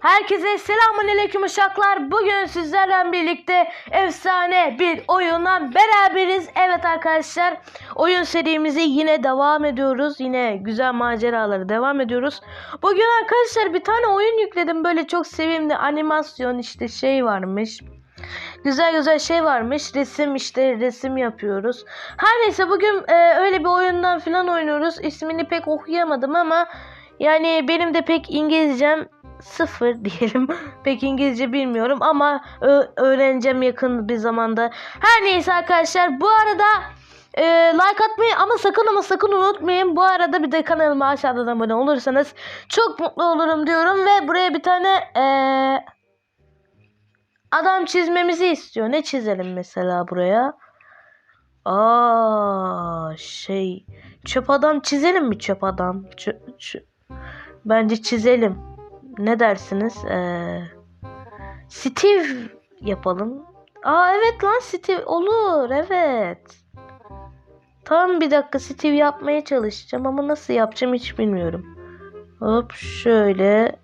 Herkese selamünaleyküm uşaklar. Bugün sizlerle birlikte efsane bir oyunla beraberiz. Evet arkadaşlar, oyun serimizi yine devam ediyoruz. Yine güzel maceraları devam ediyoruz. Bugün arkadaşlar bir tane oyun yükledim. Böyle çok sevimli animasyon işte şey varmış. Güzel güzel şey varmış. Resim işte resim yapıyoruz. Her neyse bugün e, öyle bir oyundan falan oynuyoruz. İsmini pek okuyamadım ama yani benim de pek İngilizcem sıfır diyelim. Pek İngilizce bilmiyorum ama öğreneceğim yakın bir zamanda. Her neyse arkadaşlar bu arada e, like atmayı ama sakın ama sakın unutmayın. Bu arada bir de kanalıma aşağıdan abone olursanız çok mutlu olurum diyorum ve buraya bir tane e, adam çizmemizi istiyor. Ne çizelim mesela buraya? Aa şey çöp adam çizelim mi çöp adam? Çö- çö- Bence çizelim. Ne dersiniz? Ee, Steve yapalım. Aa evet lan Steve olur evet. Tamam bir dakika Steve yapmaya çalışacağım ama nasıl yapacağım hiç bilmiyorum. Hop şöyle.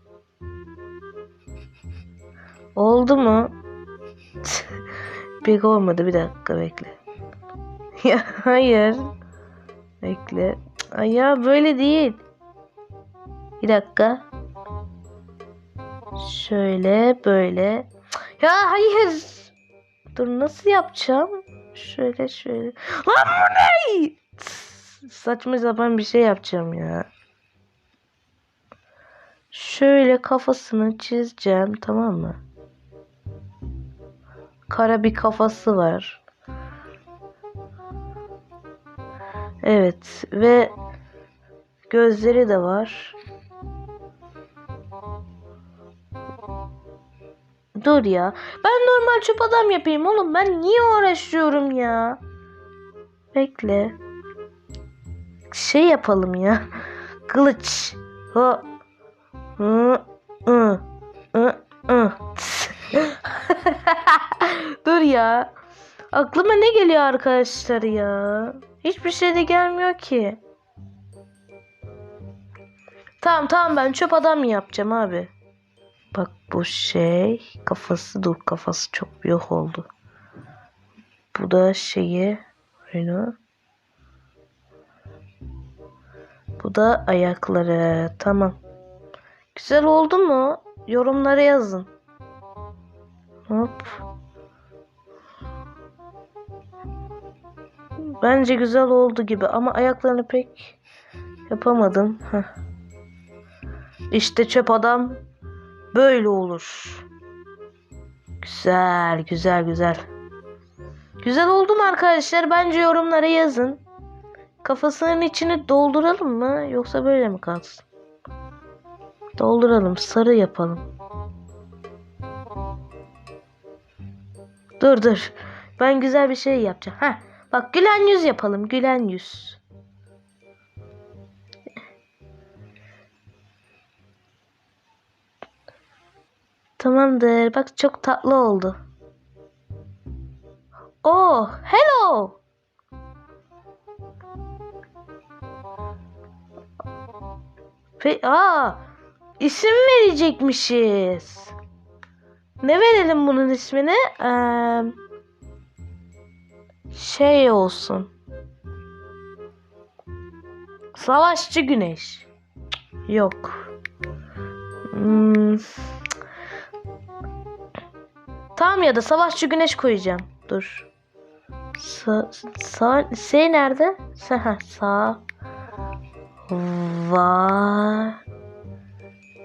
Oldu mu? Pek olmadı bir dakika bekle. ya hayır. Bekle. Ay ya böyle değil. Bir dakika. Şöyle böyle. Ya hayır. Dur nasıl yapacağım? Şöyle şöyle. Lan bu ne? Saçma sapan bir şey yapacağım ya. Şöyle kafasını çizeceğim tamam mı? Kara bir kafası var. Evet ve gözleri de var. Dur ya. Ben normal çöp adam yapayım oğlum. Ben niye uğraşıyorum ya? Bekle. Şey yapalım ya. Kılıç. Ha. Dur ya. Aklıma ne geliyor arkadaşlar ya? Hiçbir şey de gelmiyor ki. Tamam tamam ben çöp adam yapacağım abi. Bu şey kafası dur kafası çok büyük oldu. Bu da şeyi oyunu. Bu da ayakları. Tamam. Güzel oldu mu? Yorumlara yazın. Hop. Bence güzel oldu gibi ama ayaklarını pek yapamadım. Heh. İşte çöp adam böyle olur. Güzel, güzel, güzel. Güzel oldu mu arkadaşlar? Bence yorumlara yazın. Kafasının içini dolduralım mı yoksa böyle mi kalsın? Dolduralım, sarı yapalım. Dur dur. Ben güzel bir şey yapacağım. Ha, bak gülen yüz yapalım. Gülen yüz. Tamamdır. Bak çok tatlı oldu. Oh, hello. Pe Aa, isim verecekmişiz. Ne verelim bunun ismini? Ee, şey olsun. Savaşçı Güneş. Yok. Hmm. Tamam ya da Savaşçı Güneş koyacağım. Dur. Sa sağ S nerede? Sa ha, va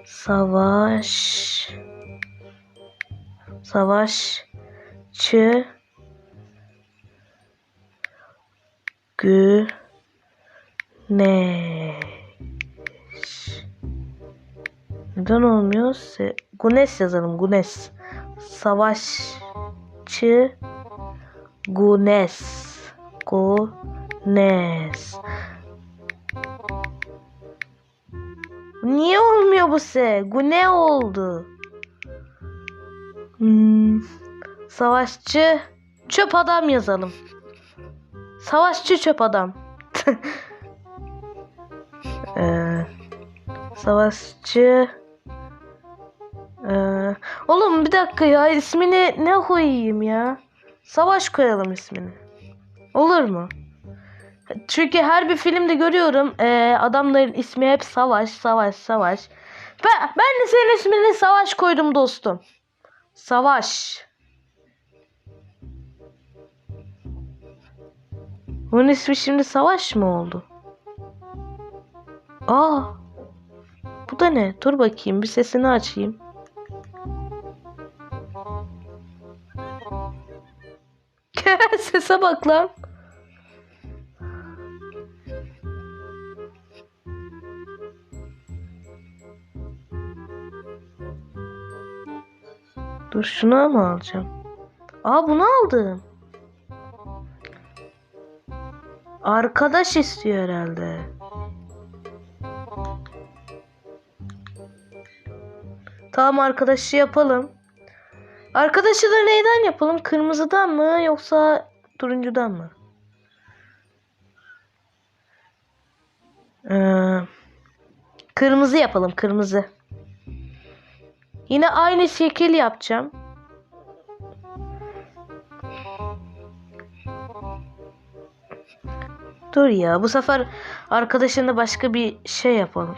savaş savaşçı güneş neden olmuyor? Se Güneş yazalım Güneş savaşçı Güneş Güneş Niye olmuyor bu se? Gune oldu. Hmm. Savaşçı çöp adam yazalım. Savaşçı çöp adam. ee, savaşçı oğlum bir dakika ya ismini ne koyayım ya? Savaş koyalım ismini. Olur mu? Çünkü her bir filmde görüyorum ee, adamların ismi hep Savaş, Savaş, Savaş. Ben, ben de senin ismini Savaş koydum dostum. Savaş. Bunun ismi şimdi Savaş mı oldu? Aa. Bu da ne? Dur bakayım bir sesini açayım. Sese bak lan. Dur şunu mı alacağım? Aa bunu aldım. Arkadaş istiyor herhalde. Tamam arkadaşı yapalım. Arkadaşı da neyden yapalım? Kırmızıdan mı yoksa turuncudan mı? Ee, kırmızı yapalım kırmızı. Yine aynı şekil yapacağım. Dur ya bu sefer arkadaşına başka bir şey yapalım.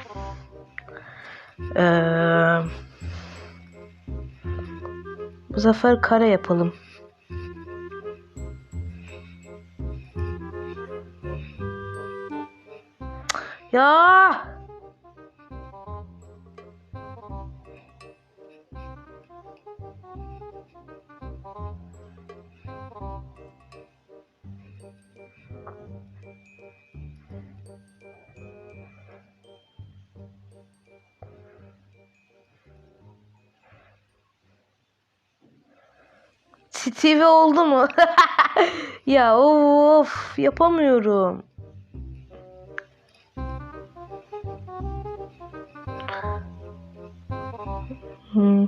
Ee, bu sefer kare yapalım. Ya! Steve oldu mu? ya of yapamıyorum. Hmm.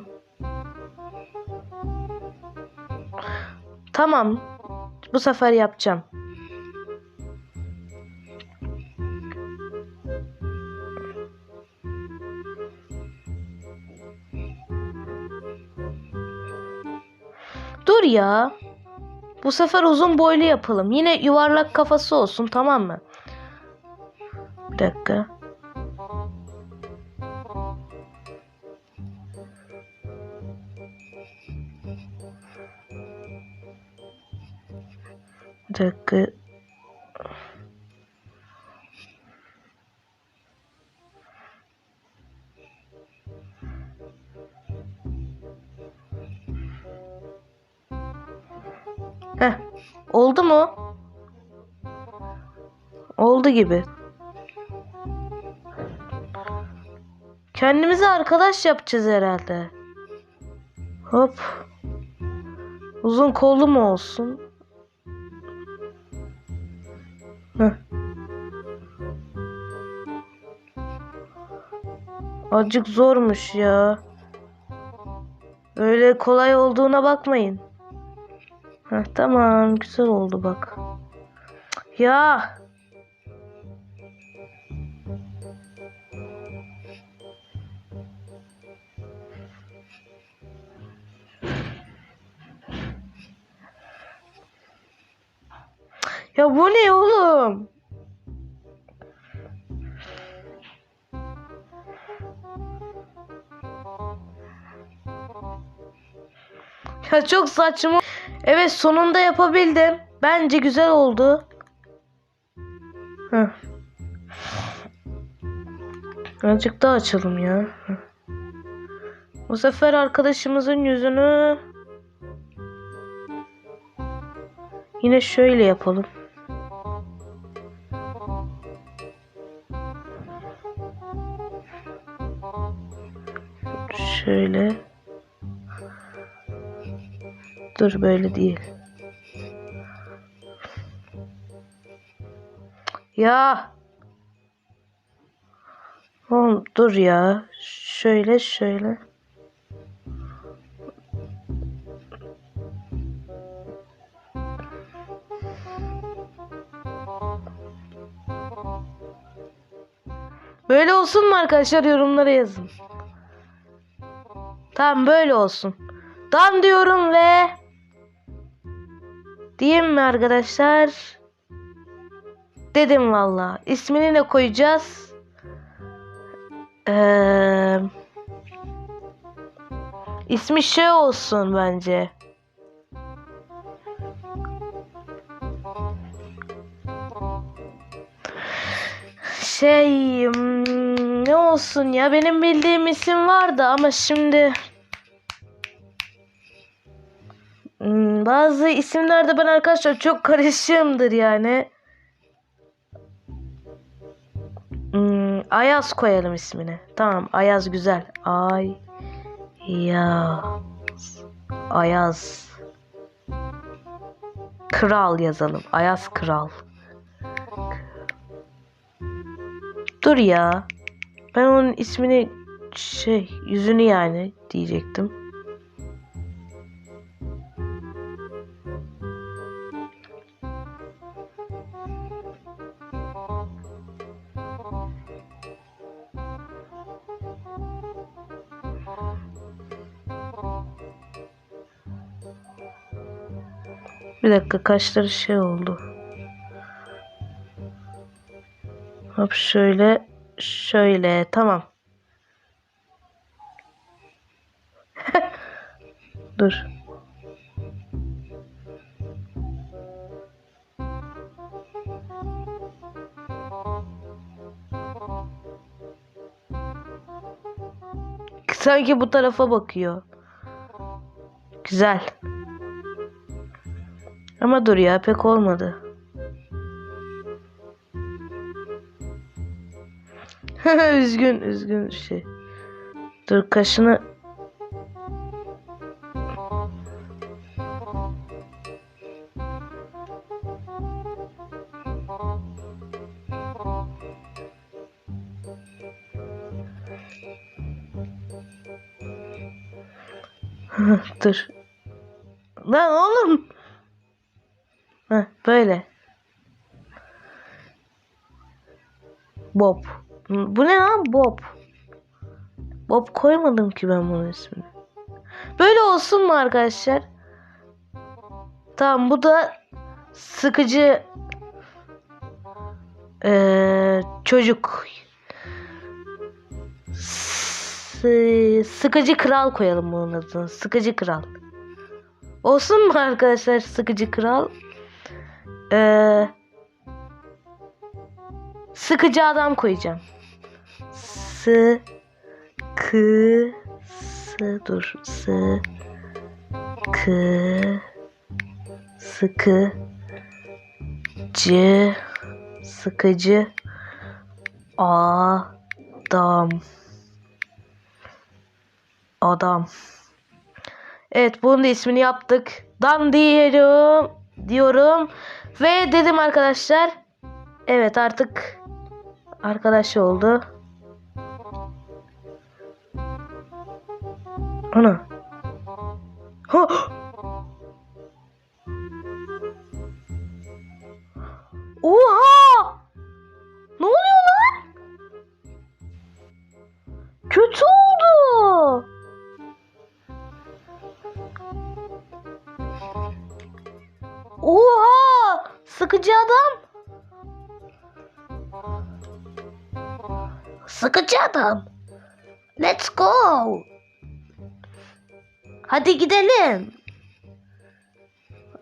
Tamam. Bu sefer yapacağım. Dur ya. Bu sefer uzun boylu yapalım. Yine yuvarlak kafası olsun tamam mı? Bir dakika. Bir dakika. Gibi. Kendimize arkadaş yapacağız herhalde. Hop. Uzun kollu mu olsun? Heh. Acık zormuş ya. Öyle kolay olduğuna bakmayın. Heh, tamam güzel oldu bak. Ya. Ya bu ne oğlum? Ya çok saçma. Evet sonunda yapabildim. Bence güzel oldu. Heh. Azıcık daha açalım ya. Heh. Bu sefer arkadaşımızın yüzünü yine şöyle yapalım. Şöyle. Dur böyle değil. Ya. Oğlum dur ya. Şöyle şöyle. Böyle olsun mu arkadaşlar yorumlara yazın. Tamam böyle olsun. Dan diyorum ve diyeyim mi arkadaşlar? Dedim valla. İsmini ne koyacağız? Ee, ismi şey olsun bence. Şey hmm, ne olsun ya benim bildiğim isim vardı ama şimdi Hmm, bazı isimlerde ben arkadaşlar çok karışığımdır yani. Hmm, Ayaz koyalım ismini. Tamam Ayaz güzel. Ay ya Ayaz Kral yazalım. Ayaz Kral. Dur ya. Ben onun ismini şey yüzünü yani diyecektim. Bir dakika kaşları şey oldu. Hop şöyle şöyle tamam. Dur. Sanki bu tarafa bakıyor. Güzel. Ama dur ya pek olmadı. üzgün üzgün şey. Dur kaşını Dur. Lan oğlum. Heh, böyle. Bob. Bu ne lan Bob? Bob koymadım ki ben bunun ismini. Böyle olsun mu arkadaşlar? Tamam bu da sıkıcı ee, çocuk. S- sıkıcı kral koyalım bunun adını. Sıkıcı kral. Olsun mu arkadaşlar sıkıcı kral? Ee, sıkıcı adam koyacağım. Sı kı sı dur sı kı sıkı cı sıkıcı adam adam Evet bunun da ismini yaptık. Dan diyorum. Diyorum. Ve dedim arkadaşlar. Evet artık arkadaş oldu. Ana. Ha! Oha! Sıkıcı adam. Let's go. Hadi gidelim.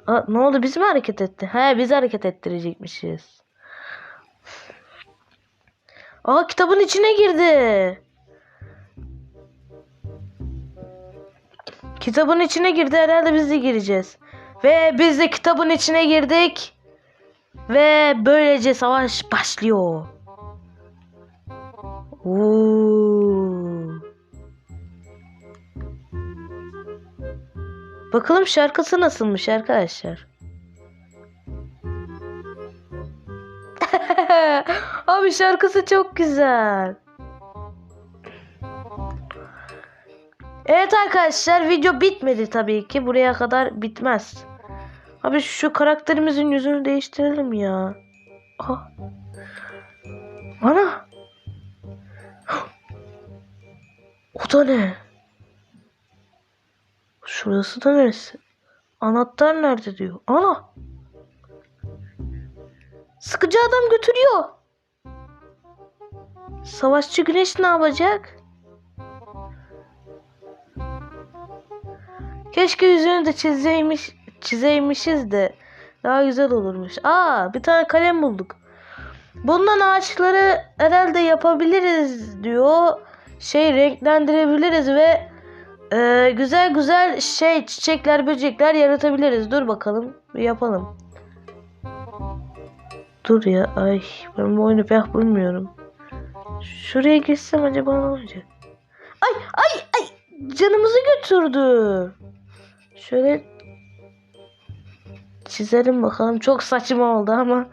Aa, ne oldu biz mi hareket etti? He biz hareket ettirecekmişiz. Aa kitabın içine girdi. Kitabın içine girdi herhalde biz de gireceğiz. Ve biz de kitabın içine girdik. Ve böylece savaş başlıyor. Oo. Bakalım şarkısı nasılmış arkadaşlar. Abi şarkısı çok güzel. Evet arkadaşlar video bitmedi tabii ki. Buraya kadar bitmez. Abi şu karakterimizin yüzünü değiştirelim ya. Aha. Ana. O da ne? Şurası da neresi? Anahtar nerede diyor. Ana. Sıkıcı adam götürüyor. Savaşçı güneş ne yapacak? Keşke yüzünü de çizeymiş, çizeymişiz de daha güzel olurmuş. Aa bir tane kalem bulduk. Bundan ağaçları herhalde yapabiliriz diyor. Şey renklendirebiliriz ve e, güzel güzel şey çiçekler böcekler yaratabiliriz. Dur bakalım yapalım. Dur ya ay ben bu oyunu pek bilmiyorum. Şuraya geçsem acaba ne olacak? Ay ay ay canımızı götürdü. Şöyle çizelim bakalım. Çok saçma oldu ama.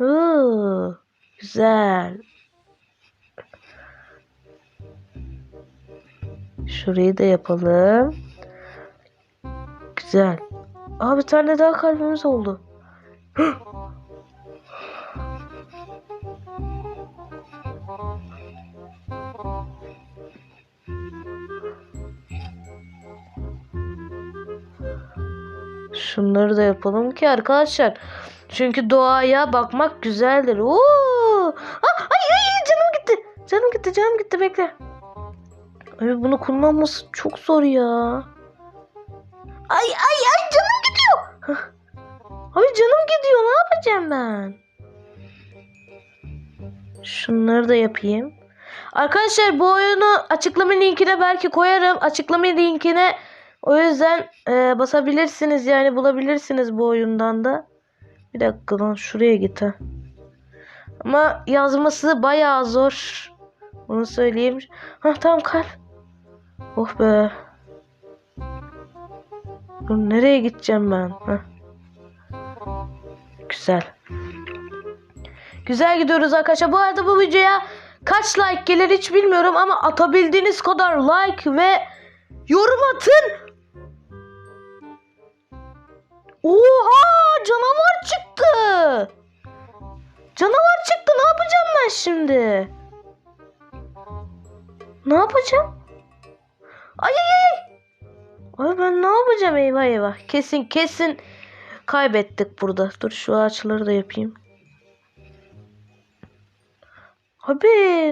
Oo, güzel. Şurayı da yapalım. Güzel. Aa bir tane daha kalbimiz oldu. Şunları da yapalım ki arkadaşlar. Çünkü doğaya bakmak güzeldir. Oo! Ah, ay ay canım gitti. Canım gitti, canım gitti bekle. Ay bunu kullanması çok zor ya. Ay ay ay canım gidiyor. Hah. Ay canım gidiyor. Ne yapacağım ben? Şunları da yapayım. Arkadaşlar bu oyunu açıklama linkine belki koyarım. Açıklama linkine o yüzden e, basabilirsiniz yani bulabilirsiniz bu oyundan da. Bir dakika lan şuraya git ha. Ama yazması bayağı zor. Onu söyleyeyim. Ha tamam kalp. Oh be. Dur, nereye gideceğim ben? Hah. Güzel. Güzel gidiyoruz arkadaşlar. Bu arada bu videoya kaç like gelir hiç bilmiyorum ama atabildiğiniz kadar like ve yorum atın. Oha canavar çıktı. Canavar çıktı. Ne yapacağım ben şimdi? Ne yapacağım? Ay ay ay. Ay ben ne yapacağım eyvah eyvah. Kesin kesin kaybettik burada. Dur şu ağaçları da yapayım. Abi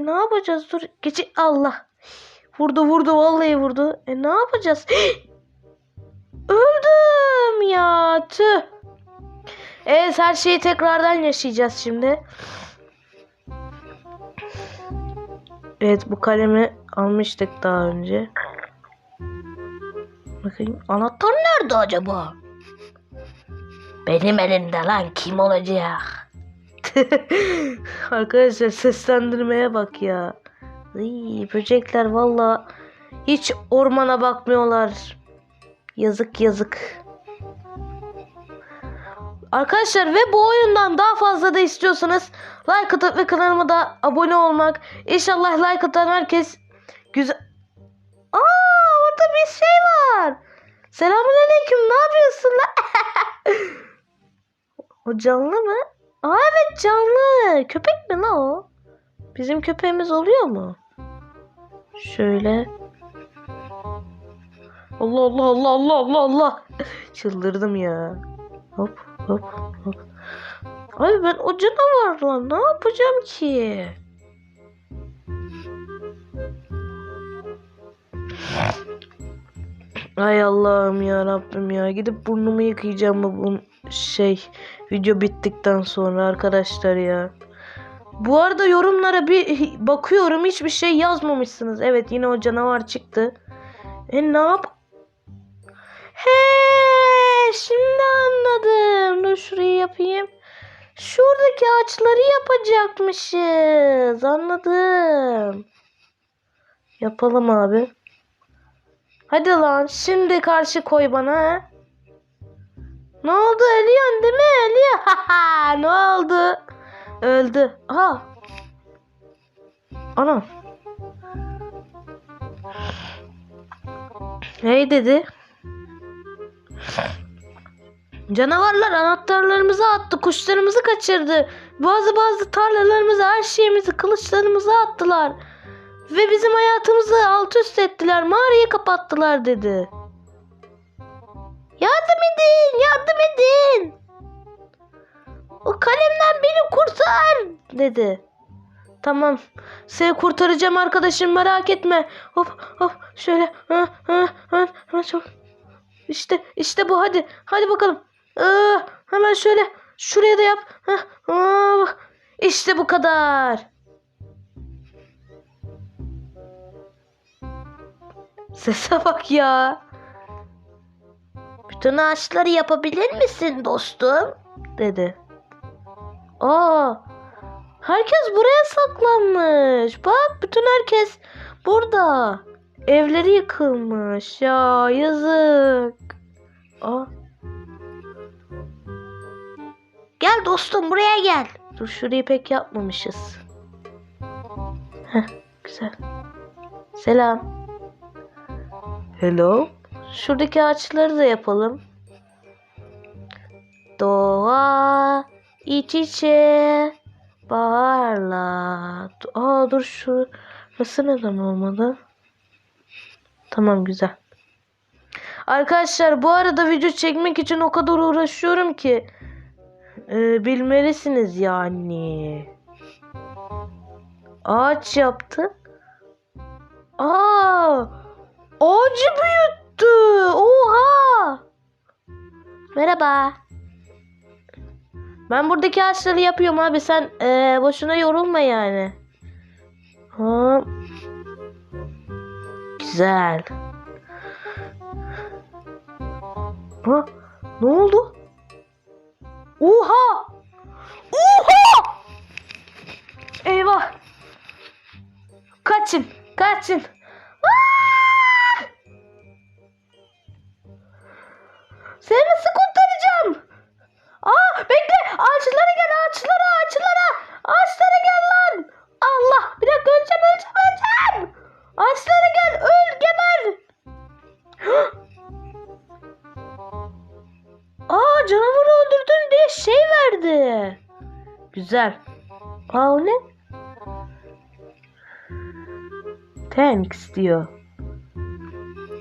ne yapacağız? Dur geçi Allah. Vurdu vurdu vallahi vurdu. E ne yapacağız? Öldüm ya tüh. Evet her şeyi tekrardan yaşayacağız şimdi. Evet bu kalemi almıştık daha önce. Bakayım anahtar nerede acaba? Benim elimde lan kim olacak? Arkadaşlar seslendirmeye bak ya. Iy, böcekler valla hiç ormana bakmıyorlar. Yazık yazık. Arkadaşlar ve bu oyundan daha fazla da istiyorsanız like atıp ve kanalıma da abone olmak. İnşallah like atan herkes güzel... Aa orada bir şey var. Selamünaleyküm ne yapıyorsun lan? o canlı mı? Aa evet canlı. Köpek mi lan o? Bizim köpeğimiz oluyor mu? Şöyle. Allah Allah Allah Allah Allah Allah. Çıldırdım ya. Hop hop hop. Ay ben o canavarla ne yapacağım ki? Ay Allah'ım ya Rabbim ya. Gidip burnumu yıkayacağım bu şey video bittikten sonra arkadaşlar ya. Bu arada yorumlara bir bakıyorum hiçbir şey yazmamışsınız. Evet yine o canavar çıktı. E ne yap? He şimdi anladım. Dur şurayı yapayım. Şuradaki ağaçları yapacakmışız. Anladım. Yapalım abi. Hadi lan şimdi karşı koy bana. Ne oldu ölüyorsun değil mi? Ölüyor. Ne oldu? Öldü. Aha. Ana. Hey dedi. Canavarlar anahtarlarımızı attı, kuşlarımızı kaçırdı. Bazı bazı tarlalarımızı, her şeyimizi, kılıçlarımızı attılar. Ve bizim hayatımızı alt üst ettiler, mağarayı kapattılar dedi. Yardım edin, yardım edin. O kalemden beni kurtar dedi. Tamam. Seni kurtaracağım arkadaşım merak etme. Hop hop şöyle. Ha, ha, ha, ha. İşte işte bu hadi. Hadi bakalım. Aa, hemen şöyle. Şuraya da yap. Ha, aa, işte bu kadar. Sese bak ya. Bütün ağaçları yapabilir misin dostum? Dedi. Aa, herkes buraya saklanmış. Bak bütün herkes burada. Evleri yıkılmış. Ya yazık. Aa. Gel dostum buraya gel. Dur şurayı pek yapmamışız. Heh, güzel. Selam. Hello. Şuradaki ağaçları da yapalım. Doğa iç içe baharla. Aa dur şu şurası neden olmadı? Tamam güzel. Arkadaşlar bu arada video çekmek için o kadar uğraşıyorum ki e, bilmelisiniz yani. Ağaç yaptı. Aa! Ağacı büyüttü. Oha! Merhaba. Ben buradaki ağaçları yapıyorum abi. Sen eee, boşuna yorulma yani. Ha. Güzel. Ha, ne oldu? Oha! Oha! Eyvah! Kaçın, kaçın. Seni nasıl kurtaracağım? Aa bekle ağaçlara gel ağaçlara ağaçlara ağaçlara gel lan. Allah bir dakika öleceğim öleceğim öleceğim. Ağaçlara gel öl geber. Aa canavarı öldürdün diye şey verdi. Güzel. Aa o ne? Thanks diyor.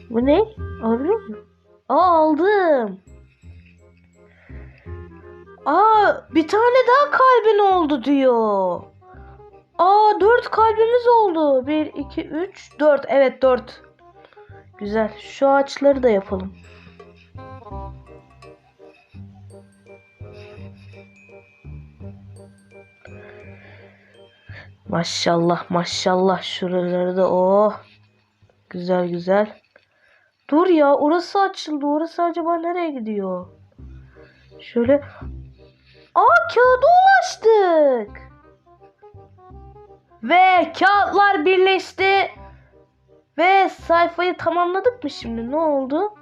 Bu ne? Alabiliyor muyum? Aa aldım. Aa bir tane daha kalbin oldu diyor. Aa dört kalbimiz oldu. Bir, iki, üç, dört. Evet dört. Güzel. Şu ağaçları da yapalım. Maşallah maşallah şuraları da oh. Güzel güzel. Dur ya orası açıldı. Orası acaba nereye gidiyor? Şöyle. Aa kağıda ulaştık. Ve kağıtlar birleşti. Ve sayfayı tamamladık mı şimdi? Ne oldu?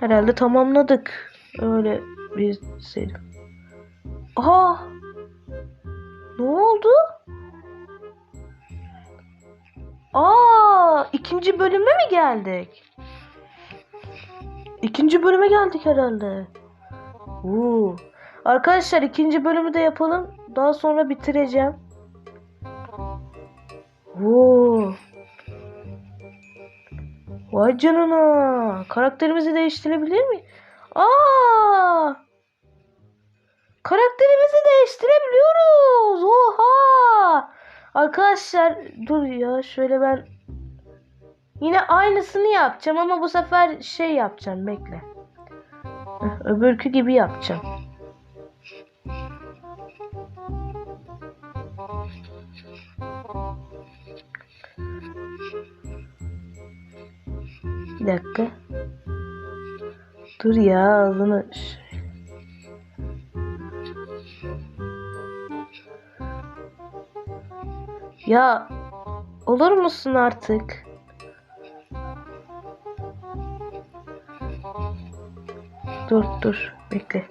Herhalde tamamladık. Öyle bir şey. Aa! Ne oldu? Aa, ikinci bölüme mi geldik? İkinci bölüme geldik herhalde. Oo. Arkadaşlar ikinci bölümü de yapalım. Daha sonra bitireceğim. Oo. Vay canına. Karakterimizi değiştirebilir mi? Aa! Karakterimizi değiştirebiliyoruz. Oha! Arkadaşlar dur ya şöyle ben yine aynısını yapacağım ama bu sefer şey yapacağım bekle. Öbürkü gibi yapacağım. Bir dakika. Dur ya ağzını Ya olur musun artık? Dur dur bekle.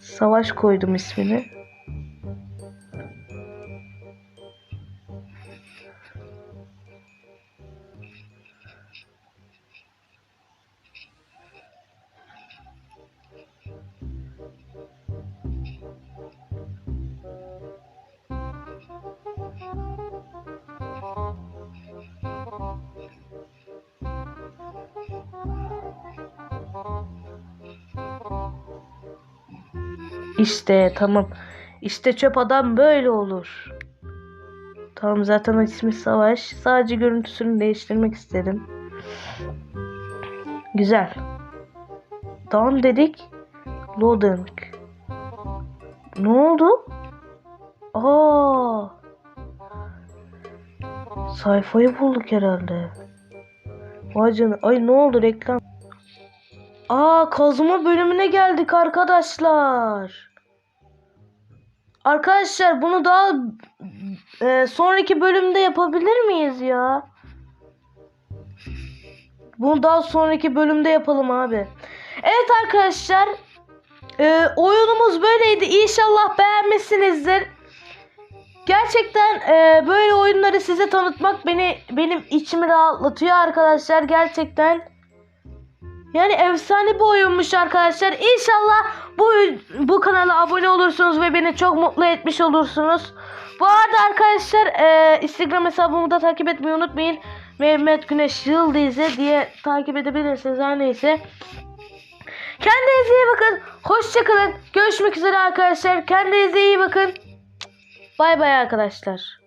Savaş koydum ismini. İşte tamam. İşte çöp adam böyle olur. Tamam zaten ismi Savaş. Sadece görüntüsünü değiştirmek istedim. Güzel. Down dedik. Loading. Ne oldu? Aa. Sayfayı bulduk herhalde. Vay canına. Ay ne oldu reklam? Aa kazma bölümüne geldik arkadaşlar. Arkadaşlar bunu daha e, sonraki bölümde yapabilir miyiz ya? Bunu daha sonraki bölümde yapalım abi. Evet arkadaşlar. e, oyunumuz böyleydi. İnşallah beğenmişsinizdir. Gerçekten e, böyle oyunları size tanıtmak beni benim içimi rahatlatıyor arkadaşlar. Gerçekten. Yani efsane bir oyunmuş arkadaşlar. İnşallah bu bu kanala abone olursunuz ve beni çok mutlu etmiş olursunuz. Bu arada arkadaşlar e, Instagram hesabımı da takip etmeyi unutmayın. Mehmet Güneş Yıldızı diye takip edebilirsiniz her neyse. Kendinize iyi bakın. Hoşçakalın. Görüşmek üzere arkadaşlar. Kendinize iyi bakın. Bay bay arkadaşlar.